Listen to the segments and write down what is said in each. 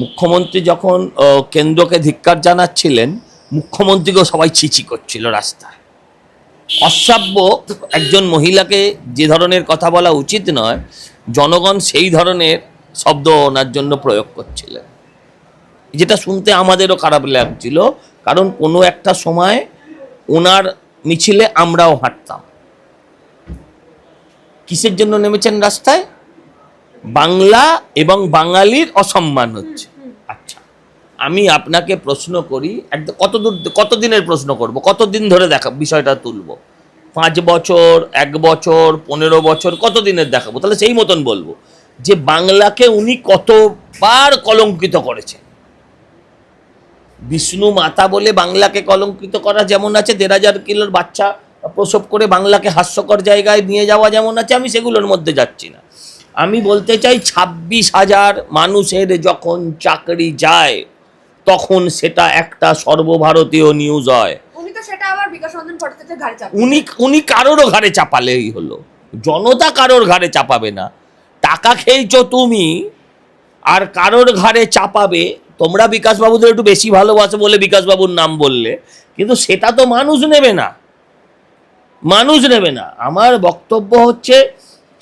মুখ্যমন্ত্রী যখন কেন্দ্রকে ধিক্কার জানাচ্ছিলেন, মুখ্যমন্ত্রীকেও সবাই চিচি করছিল রাস্তায়। অশ্রাব্য একজন মহিলাকে যে ধরনের কথা বলা উচিত নয়, জনগণ সেই ধরনের শব্দ ওনার জন্য প্রয়োগ করছিলেন। যেটা শুনতে আমাদেরও খারাপ লাগছিল, কারণ কোনো একটা সময় ওনার মিছিলে আমরাও হাঁটতাম। কিসের জন্য নেমেছেন রাস্তায়? বাংলা এবং বাঙালির অসম্মান হচ্ছে। আচ্ছা আমি আপনাকে প্রশ্ন করি একদম কত দূর কত দিনের প্রশ্ন করব? কতদিন ধরে দেখা বিষয়টা তুলব? পাঁচ বছর এক বছর পনেরো বছর কত দিনের দেখাবো? তাহলে সেই মতন বলব যে বাংলাকে উনি কতবার কলঙ্কিত করেছেন। বিষ্ণু মাতা বলে বাংলাকে কলঙ্কিত করা যেমন আছে দেড় হাজার কিলোর বাচ্চা প্রসব করে বাংলাকে হাস্যকর জায়গায় নিয়ে যাওয়া যেমন আছে আমি সেগুলোর মধ্যে যাচ্ছি না। আমি বলতে চাই ছাব্বিশ হাজার মানুষের যখন চাকরি যায় তখন সেটা একটা সর্বভারতীয় নিউজ হয়। উনি উনি কারোরও ঘাড়ে চাপালেই হলো। জনতা কারোর ঘাড়ে চাপাবে না। টাকা খেয়েছো তুমি আর কারোর ঘাড়ে চাপাবে তোমরা বিকাশবাবুদের একটু বেশি ভালোবাসো বলে বিকাশবাবুর নাম বললে কিন্তু সেটা তো মানুষ নেবে না। মানুষ নেবে না। আমার বক্তব্য হচ্ছে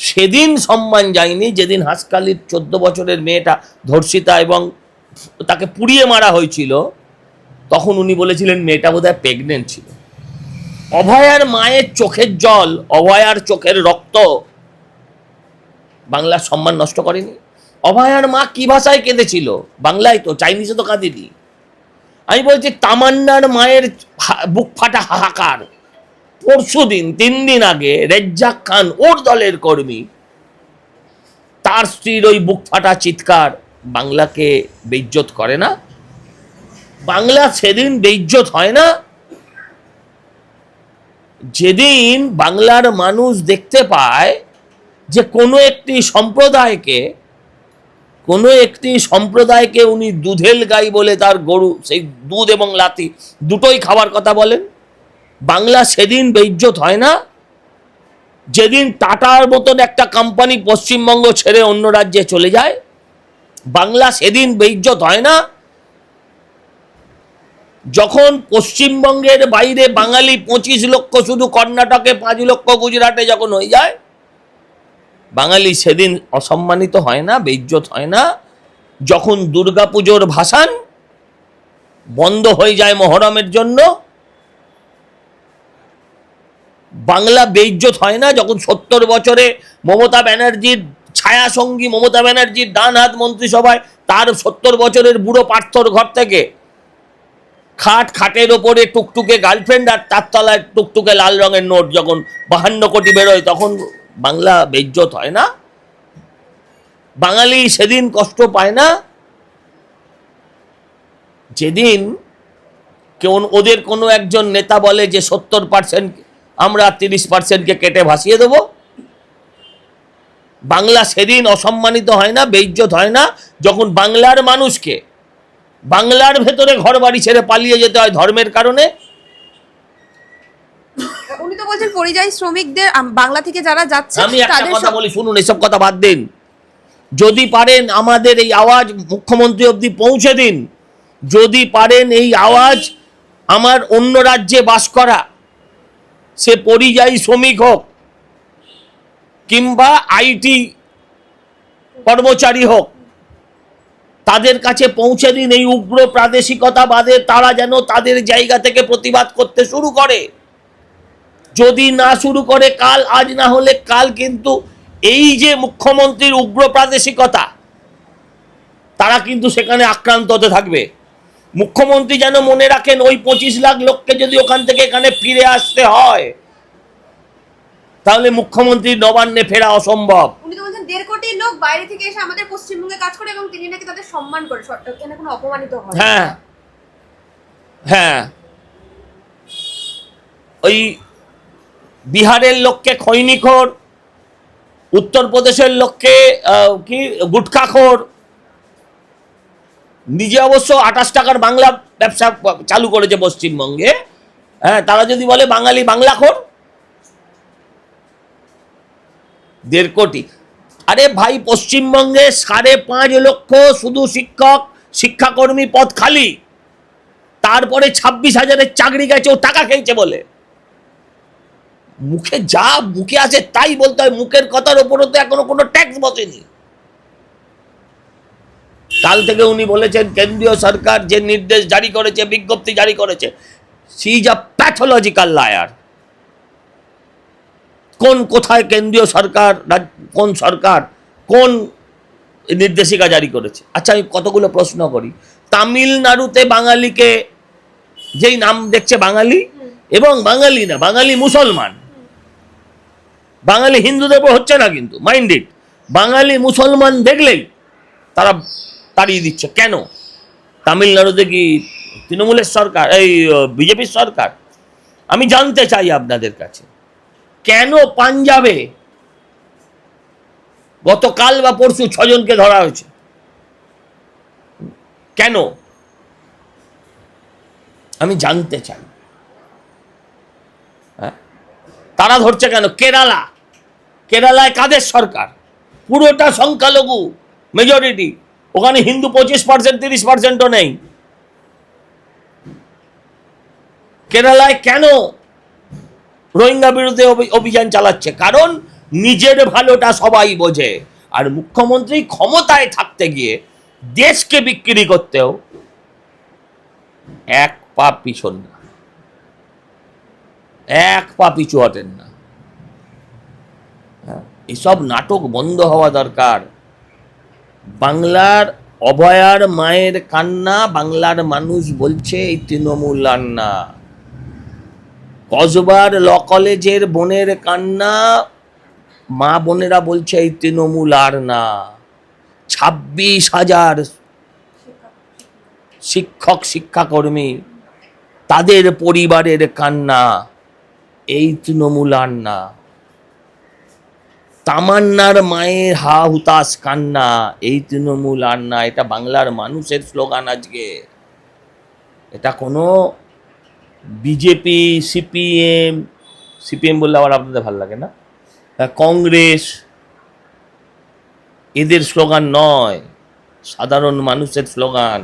সেদিন সম্মান যায়নি, যেদিন হাসকালির চোদ্দ বছরের মেয়েটা ধর্ষিতা এবং তাকে পুড়িয়ে মারা হয়েছিল, তখন উনি বলেছিলেন, মেয়েটা বোধহয় প্রেগনেন্ট ছিল। অভয়ার মায়ের চোখের জল, অভয়ার চোখের রক্ত বাংলার সম্মান নষ্ট করেনি। অভয়ার মা কি ভাষায় কেঁদেছিল? বাংলায় তো, চাইনিজে তো কাঁদেনি। আমি বলছি, তামান্নার মায়ের বুক ফাটা হাহাকার। পরশু দিন তিন দিন আগে রেজ্জাক খান, ওর দলের কর্মী, তার স্ত্রীর ওই বুক ফাটা চিৎকার বাংলাকে বেইজ্জত করে না। বাংলা সেদিন বেজ্জত হয় না। যেদিন বাংলার মানুষ দেখতে পায় যে কোনো একটি সম্প্রদায়কে, কোনো একটি সম্প্রদায়কে উনি দুধেল গাই বলে তার গরু, সেই দুধ এবং লাতি দুটোই খাবার কথা বলেন। বাংলা সেদিন বেইজ্জত হয় না? যেদিন টাটার মতন একটা কোম্পানি পশ্চিমবঙ্গ ছেড়ে অন্য রাজ্যে চলে যায়, বাংলা সেদিন বেইজ্জত হয় না? যখন পশ্চিমবঙ্গের বাইরে বাঙালি পঁচিশ লক্ষ, শুধু কর্ণাটকে পাঁচ লক্ষ, গুজরাটে যখন হয়ে যায়, বাঙালি সেদিন অসম্মানিত হয় না, বেইজ্জত হয় না? যখন দুর্গাপুজোর ভাসান বন্ধ হয়ে যায় মহরমের জন্য বাংলা বেইজ্জত হয় না, যখন সত্তর বছরে মমতা ব্যানার্জির ছায়া সঙ্গী মমতা ব্যানার্জির ডান হাত মন্ত্রিসভায় তার সত্তর বছরের বুড়ো পার্থর ঘর থেকে খাট খাটের ওপরে টুকটুকে গার্লফ্রেন্ড আর তার তলায় টুকটুকে লাল রঙের নোট যখন বাহান্ন কোটি বেরোয়, তখন বাংলা বেজ্জত হয় না? বাঙালি সেদিন কষ্ট পায় না? যেদিন কেউ ওদের কোনো একজন নেতা বলে যে সত্তর পার্সেন্ট আমরা তিরিশ পার্সেন্টকে কেটে ভাসিয়ে দেবো। বাংলা সেদিন অসম্মানিত হয় না বেইজ্জত হয় না। যখন বাংলার মানুষকে বাংলার ভেতরে ঘর বাড়ি ছেড়ে পালিয়ে যেতে হয় ধর্মের কারণে উনি তো বলছেন পরিযায়ী শ্রমিকদের বাংলা থেকে যারা যাচ্ছে আমি একটা কথা বলি শুনুন এসব কথা বাদ দিন। যদি পারেন আমাদের এই আওয়াজ মুখ্যমন্ত্রী অবধি পৌঁছে দিন। যদি পারেন এই আওয়াজ আমার অন্য রাজ্যে বাস করা সে পরিযায়ী শ্রমিক হোক কিংবা আইটি কর্মচারী হোক, তাদের কাছে পৌঁছে দিন এই উগ্র প্রাদেশিকতাবাদে তারা যেন তাদের জায়গা থেকে প্রতিবাদ করতে শুরু করে। যদি না শুরু করে, কাল আজ না হলে কাল কিন্তু এই যে মুখ্যমন্ত্রীর উগ্র প্রাদেশিকতা, তারা কিন্তু সেখানে আক্রান্ত হতে থাকবে। মুখ্যমন্ত্রী যেন মনে রাখেন ওই পঁচিশ লাখ লোককে যদি ওখান থেকে এখানে ফিরে আসতে হয় তাহলে মুখ্যমন্ত্রী নবান্নে ফেরা অসম্ভব। উনি তো বলছেন দেড় কোটি লোক বাইরে থেকে এসে আমাদের পশ্চিমবঙ্গে কাজ করে এবং তিনি নাকি তাদের সম্মান করে। সর- এখানে কোনো অপমানিত হ্যাঁ? হ্যাঁ। ওই বিহারের লোককে খৈনিখোর উত্তরপ্রদেশের লোককে কি গুটখাখোর নিজে অবশ্য আঠাশ টাকার বাংলা ব্যবসা চালু করেছে পশ্চিমবঙ্গে। হ্যাঁ তারা যদি বলে বাঙালি বাংলা খোর, দেড় কোটি। আরে ভাই, পশ্চিমবঙ্গে সাড়ে পাঁচ লক্ষ শুধু শিক্ষক, শিক্ষাকর্মী পদ খালি। তারপরে ছাব্বিশ হাজারের চাকরি গেছে, ও টাকা খেয়েছে বলে। মুখে যা, মুখে আছে তাই বলতে হয়, মুখের কথার ওপরও তো এখনও কোনো ট্যাক্স বসেনি। কাল থেকে উনি বলেছেন, কেন্দ্রীয় সরকার যে নির্দেশ জারি করেছে, বিজ্ঞপ্তি জারি করেছে she is a pathological liar কোন কোথায় কেন্দ্রীয় সরকার কোন সরকার, কোন নির্দেশিকা জারি করেছে? আচ্ছা আমি কতগুলো প্রশ্ন করি। তামিলনাড়ুতে বাঙালিকে যেই নাম দেখছে বাঙালি, এবং বাঙালি না, বাঙালি মুসলমান। বাঙালি হিন্দুদের উপর হচ্ছে না কিন্তু মাইন্ড ইট বাঙালি মুসলমান দেখলেই তারা তাড়িয়ে দিচ্ছে। কেন? তামিলনাড়ুতে কি তৃণমূলের সরকার, এই বিজেপির সরকার? আমি জানতে চাই আপনাদের কাছে। কেন পাঞ্জাবে গতকাল বা পরশু ছজনকে ধরা হয়েছে? কেন? আমি জানতে চাই। হ্যাঁ? তারা ধরছে কেন? কেরালা। কেরালায় কাদের সরকার? পুরোটা সংখ্যালঘু মেজরিটি ওখানে হিন্দু পঁচিশ পার্সেন্ট তিরিশ পার্সেন্টও নেই। কেরালায় কেন রোহিঙ্গা বিরুদ্ধে অভিযান চালাচ্ছে? কারণ নিজের ভালোটা সবাই বোঝে। আর মুখ্যমন্ত্রী ক্ষমতায় থাকতে গিয়ে দেশকে বিক্রি করতেও এক পা পিছন না। এক পা পিছু হটেন না। হ্যাঁ, এসব নাটক বন্ধ হওয়া দরকার। বাংলার অভয়ার মায়ের কান্না, বাংলার মানুষ বলছে, এই তৃণমূল আর না কসবার ল কলেজের বোনের কান্না, মা বোনেরা বলছে, এই তৃণমূল আর না ছাব্বিশ হাজার শিক্ষক, শিক্ষাকর্মী তাদের পরিবারের কান্না, এই তৃণমূল আর না তামান্নার মায়ের হা হুতাশ কান্না এই তৃণমূল আর না এটা বাংলার মানুষের স্লোগান আজকে। এটা কোনো বিজেপি সিপিএম সিপিএম বললে আবার আপনাদের ভালো লাগে না? হ্যাঁ, কংগ্রেস এদের স্লোগান নয় সাধারণ মানুষের স্লোগান।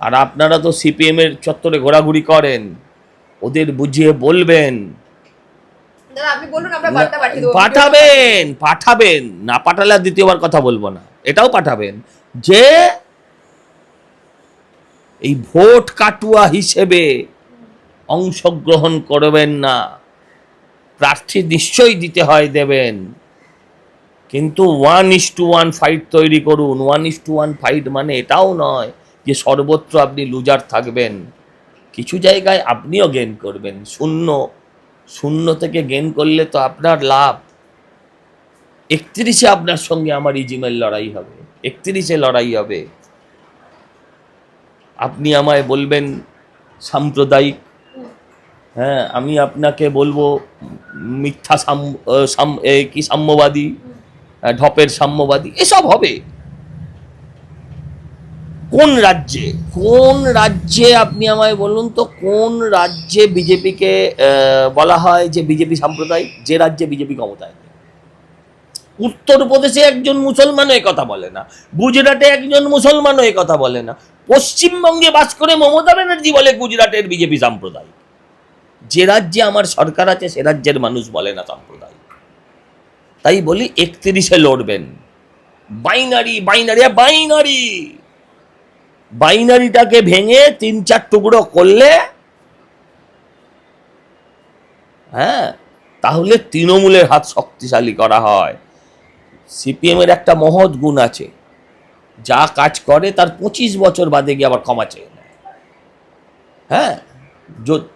আর আপনারা তো সিপিএমের চত্বরে ঘোরাঘুরি করেন ওদের বুঝিয়ে বলবেন দাদা আপনি বলুন আমরা বার্তা পাঠিয়ে দেবো পাঠাবেন পাঠাবেন। না পাঠালে আর দ্বিতীয়বার কথা বলব না। এটাও পাঠাবেন যে এই ভোট কাটুয়া হিসেবে অংশগ্রহণ করবেন না। প্রার্থী নিশ্চয়ই দিতে হয় দেবেন। কিন্তু one is to one fight তৈরি করুন। One is to one fight মানে এটাও নয় যে সর্বত্র আপনি লুজার থাকবেন। কিছু জায়গায় আপনিও গেন করবেন। শূন্য শূন্য থেকে গেন করলে তো আপনার লাভ। একত্রিশে আপনার সঙ্গে আমার ইজিমের লড়াই হবে। একত্রিশে লড়াই হবে। আপনি আমায় বলবেন, সাম্প্রদায়িক হ্যাঁ আমি আপনাকে বলব, মিথ্যা সাম কি সাম্যবাদী? ঢপের সাম্যবাদী। এসব হবে। কোন রাজ্যে? কোন রাজ্যে, আপনি আমায় বলুন তো, কোন রাজ্যে বিজেপিকে বলা হয় যে বিজেপি সাম্প্রদায়িক, যে রাজ্যে বিজেপি ক্ষমতায়? উত্তরপ্রদেশে একজন মুসলমানও কথা বলে না, গুজরাটে একজন মুসলমানও কথা বলে না, পশ্চিমবঙ্গে বাস করে মমতা ব্যানার্জি বলে গুজরাটের বিজেপি সাম্প্রদায়িক। যে রাজ্যে আমার সরকার আছে, সে রাজ্যের মানুষ বলে না সাম্প্রদায়িক। তাই বলি, একত্রিশে লড়বেন। Binary binary binary! বাইনারিটাকে ভেঙে তিন চার টুকরো করলে হ্যাঁ তাহলে তৃণমূলের হাত শক্তিশালী করা হয়। সিপিএম এর একটা মহৎ গুণ আছে, যা কাজ করে তার পঁচিশ বছর বাদে গিয়ে আবার ক্ষমা চেয়ে নেয়। হ্যাঁ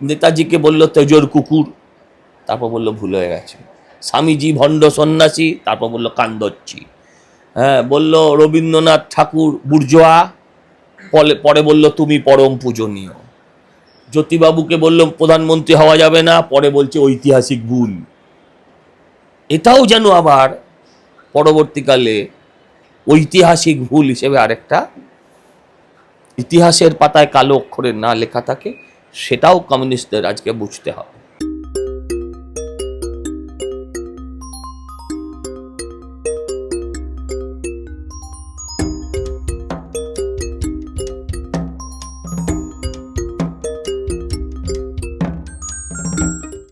নেতাজিকে বলল তেজোর কুকুর, তারপর বলল ভুল হয়ে গেছে। স্বামীজি ভণ্ড সন্ন্যাসী, তারপর বলল কান্দচ্ছি। হ্যাঁ বলল রবীন্দ্রনাথ ঠাকুর বুর্জোয়া পরে বলল, তুমি পরম পূজনীয়। জ্যোতিবাবুকে বলল, প্রধানমন্ত্রী হওয়া যাবে না। পরে বলছে, ঐতিহাসিক ভুল এটাও যেন আবার পরবর্তীকালে ঐতিহাসিক ভুল হিসেবে আরেকটা ইতিহাসের পাতায় কালো অক্ষরে না লেখা থাকে, সেটাও কমিউনিস্টদের আজকে বুঝতে হবে।